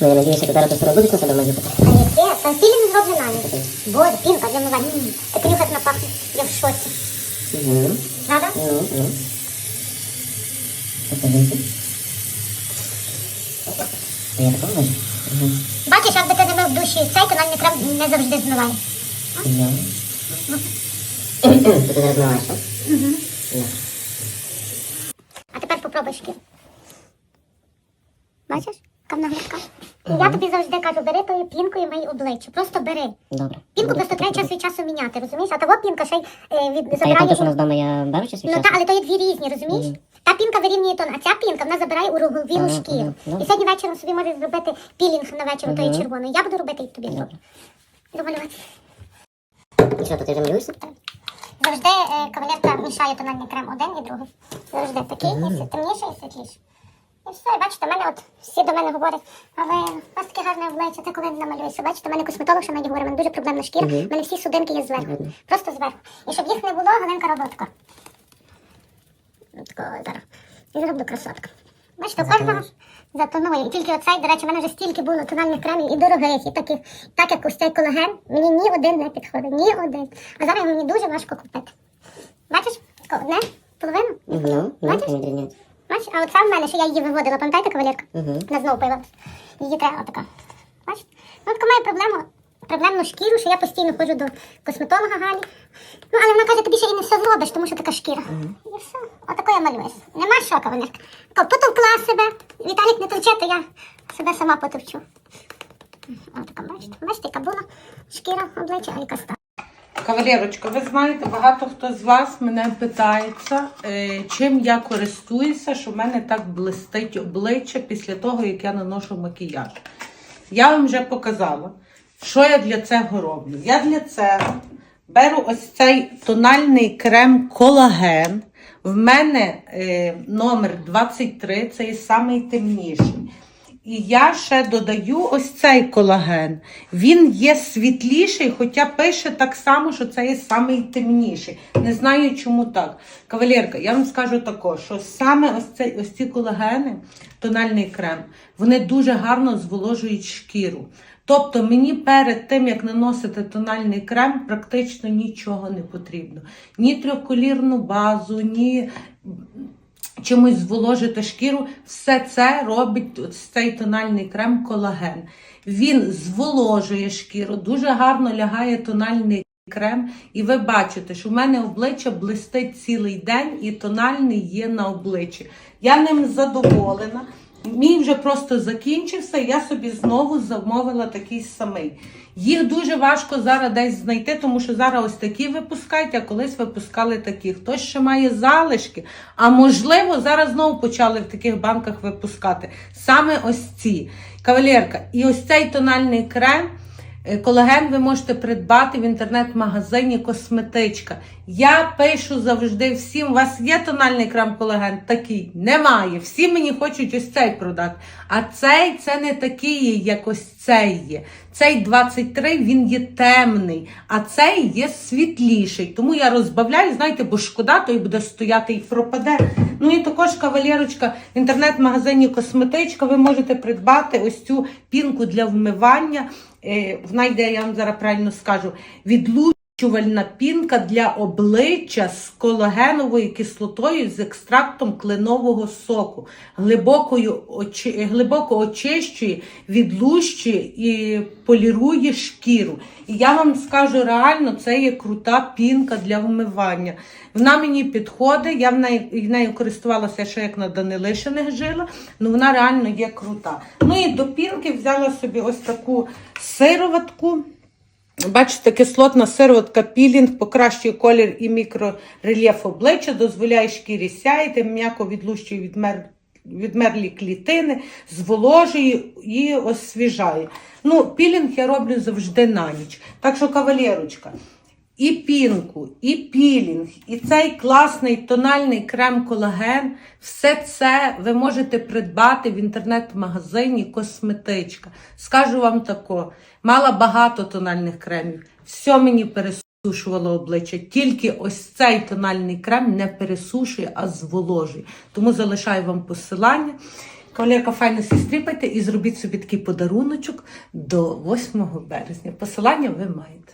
Ну, я надіюся, зараз сторони буде коса дома їхати. А яке? Там пілінг зроблена. Боже, пінка для мивання. Так нюхать на пахне. Я в шоці. Угу. Правда? Ну, ну. Покажите. Я такого можу? Угу. Бачиш, як би ти не мив в душі, цей тональний крем не завжди змиває. Я. Ти зараз знаєш, так? Угу. Я. А тепер попробуй шкіру. Бачиш? Яка вона гладка. І я тобі завжди кажу, бери тою пінкою мий обличчя. Просто бери. Добре. Пінку просто треба час від часу міняти, розумієш? А того пінка ще й е, від А я там, то, що у забирає. нас вдома, я беру час від Ну часу? так, але то є дві різні, розумієш? Мгм. Та пінка вирівнює тон, а ця пінка вона забирає у руговілу Ага, шкіру. ага, добре. І сьогодні вечором собі можеш зробити пілінг на вечір тої Мгм. червоної. Я буду робити і тобі зроблю. Домалювати. І що, то ти вже малюєшся? Завжди е, кавалерка мішає тональний крем один і другий. Завжди такий, і все темніше і світліше. І все, і бачите, в мене от всі до мене говорять, але у вас таке гарне обличчя, ти коли намалюєшся. Бачите, в мене косметолог ще навіть говорить, в мене дуже проблемна шкіра, Мгм. в мене всі судинки є зверху. Видно. Просто зверху. І щоб їх не було, Галинка робила тако. Тако зараз. І зроблю красотку. Бачите, у кожного затонує. І тільки оцей, до речі, в мене вже стільки було тональних кремів і дорогих, і таких, так як ось цей колаген, мені ні один не підходить, ні один. А зараз мені дуже важко купити. Бачиш, тако одне, половину. Ну, ну, Бачиш? не дрібняти. Бачиш, а оце в мене, що я її виводила, пам'ятаєте, кавалерка? Угу. Вона знову появилась. Її треба отака. Бачите? Ну, така має проблему, проблемну шкіру, що я постійно ходжу до косметолога Галі. Ну, але вона каже, тобі ще і не все зробиш, тому що така шкіра. І все. Отако я малююсь. Нема що, кавалерка. Тако, потовкла себе. Віталік не товче, то я себе сама потовчу. Отака, бачите? Бачите, яка була шкіра обличчя, а яка стала. Кавалерочка, ви знаєте, багато хто з вас мене питається, е, чим я користуюся, що в мене так блистить обличчя після того, як я наношу макіяж. Я вам вже показала, що я для цього роблю. Я для цього беру ось цей тональний крем колаген. В мене е, номер 23, це є самий темніший. І я ще додаю ось цей колаген. Він є світліший, хоча пише так само, що це є самий темніший. Не знаю, чому так. Кавалерка, я вам скажу тако, що саме ось, цей, ось ці колагени, тональний крем, вони дуже гарно зволожують шкіру. Тобто мені перед тим, як наносити тональний крем, практично нічого не потрібно. Ні трьохколірну базу, ні чимось зволожити шкіру. Все це робить цей тональний крем колаген. Він зволожує шкіру, дуже гарно лягає тональний крем. І ви бачите, що в мене обличчя блистить цілий день, і тональний є на обличчі. Я ним задоволена. Мій вже просто закінчився, і я собі знову замовила такий самий. Їх дуже важко зараз десь знайти, тому що зараз ось такі випускають, а колись випускали такі. Хтось ще має залишки, а можливо, зараз знову почали в таких банках випускати. Саме ось ці. Кавалерка, і ось цей тональний крем. Е, Колаген ви можете придбати в інтернет-магазині Косметичка. Я пишу завжди всім: у вас є тональний крем колаген? Такий немає. Всі мені хочуть ось цей продати. А цей це не такий, як ось цей є. Цей 23, він є темний, а цей є світліший. Тому я розбавляю, знаєте, бо шкода, той буде стояти і пропаде. Ну і також кавалерочка в інтернет-магазині Косметичка. Ви можете придбати ось цю пінку для вмивання. Е, Вона я вам зараз правильно скажу, відлучувальна пінка для обличчя з колагеновою кислотою з екстрактом кленового соку. Глибокою, очи- глибоко очищує, відлущує і полірує шкіру. І я вам скажу реально, це є крута пінка для вмивання. Вона мені підходить, я в неї, нею користувалася ще як на Данилишиних жила, ну вона реально є крута. Ну і до пінки взяла собі ось таку сироватку. Бачите, кислотна сироватка пілінг покращує колір і мікрорельєф обличчя, дозволяє шкірі сяяти, м'яко відлущує відмер... відмерлі клітини, зволожує і освіжає. Ну, пілінг я роблю завжди на ніч. Так що, кавалерочка, і пінку, і пілінг, і цей класний тональний крем колаген. Все це ви можете придбати в інтернет-магазині Косметичка. Скажу вам тако, мала багато тональних кремів. Все мені пересушувало обличчя. Тільки ось цей тональний крем не пересушує, а зволожує. Тому залишаю вам посилання. Кавалерка файно стріпайте і зробіть собі такий подаруночок до 8 березня. Посилання ви маєте.